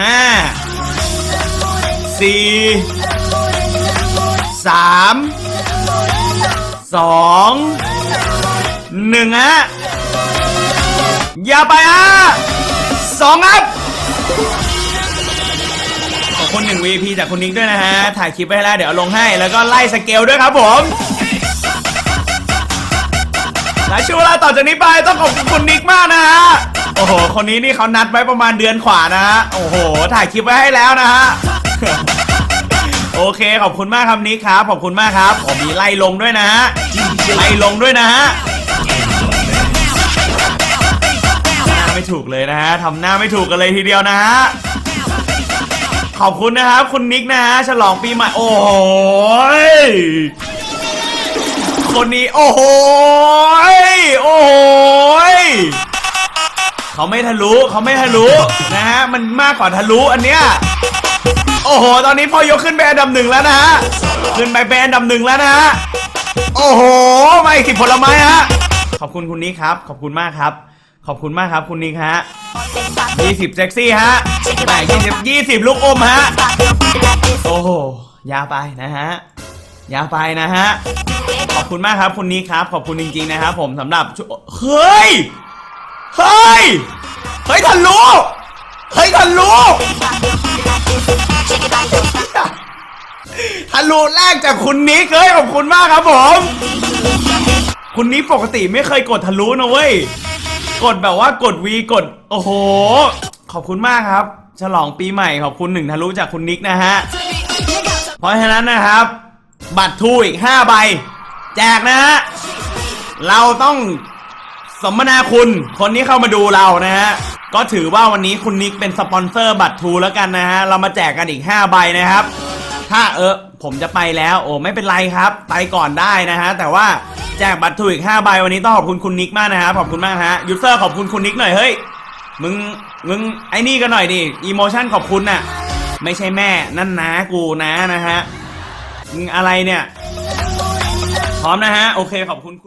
ห้าสี่สามสองหนึ่งฮะอย่าไปฮะสองครับขอบคุณหนึ่ง VP จากคุณนิกด้วยนะฮะ ถ่ายคลิปไปให้แล้ว เดี๋ยวเอาลงให้แล้วก็ไล่สเกลด้วยครับผมและช่วงเวลาต่อจากนี้ไปต้องขอบคุณคุณนิกมากนะฮะ อ้โห คนนี้นี่เขานัดไว้ประมาณเดือนขวานะฮะ โอ้โห ถ่ายคลิปไว้ให้แล้วนะฮะ โอเค ขอบคุณมากครับนิกครับ ขอบคุณมากครับผมมีไล่ลงด้วยนะฮะ ไล่ลงด้วยนะฮะหน้าไม่ถูกเลยนะฮะทำหน้าไม่ถูกกันเลยทีเดียวนะฮะ ขอบคุณนะครับ คุณนิกนะฮะ ฉลองปีใหม่ โอ้โหยคนนี้ โอ้โหย ไม่ทะลุเขาไม่ทะลุนะฮะมันมากกว่าทะลุอันเนี้ยโอ้โห ตอนนี้พ่อยกขึ้นไปอันดับหนึ่งแล้วนะฮะขึ้นไปเป็นอันดับหนึ่งแล้วนะฮะโอ้โหมาอีกสิบผลไม้ฮะขอบคุณคุณนิกครับ ขอบคุณมากครับ ขอบคุณมากครับคุณนิกฮะยี่สิบเซ็กซี่ฮะแม่ยี่สิบยี่สิบลูกอมฮะโอ้โหยาวไปนะฮะยาวไปนะฮะขอบคุณมากครับคุณนิกครับ ขอบคุณจริงๆนะครับ ผมสำหรับเฮ้ยเฮ้ย ฮ้ยทะลุเฮ้ยทะลุทะลุแรกจากคุณนิกเฮ้ยขอบคุณมากครับผม คุณนิกปกติไม่เคยกดทะลุนะเว้ย กดแบบว่ากดวีกด โอ้โห ขอบคุณมากครับ ฉลองปีใหม่ขอบคุณหนึ่งทะลุจากคุณนิกนะฮะ เพราะฉะนั้นนะครับ บัตรทูอีก 5 ใบ แจกนะฮะ เราต้อง สมนาคุณคนที่เข้ามาดูเรานะฮะ ก็ถือว่าวันนี้คุณนิกเป็นสปอนเซอร์บัตรทูแล้วกันนะฮะ เรามาแจกกันอีก 5 ใบนะครับ ถ้าเออผมจะไปแล้วโอ้ไม่เป็นไรครับ ไปก่อนได้นะฮะ แต่ว่าแจกบัตรทูอีก 5 ใบวันนี้ต้องขอบคุณคุณนิกมากนะครับขอบคุณมากฮะยูเซอร์ขอบคุณคุณนิกหน่อยเฮ้ยมึงมึงไอ้นี่กันหน่อยดิอีโมชั่นขอบคุณน่ะไม่ใช่แม่นั่นนะกูนะนะฮะมึงอะไรเนี่ย พร้อมนะฮะ โอเคขอบคุณ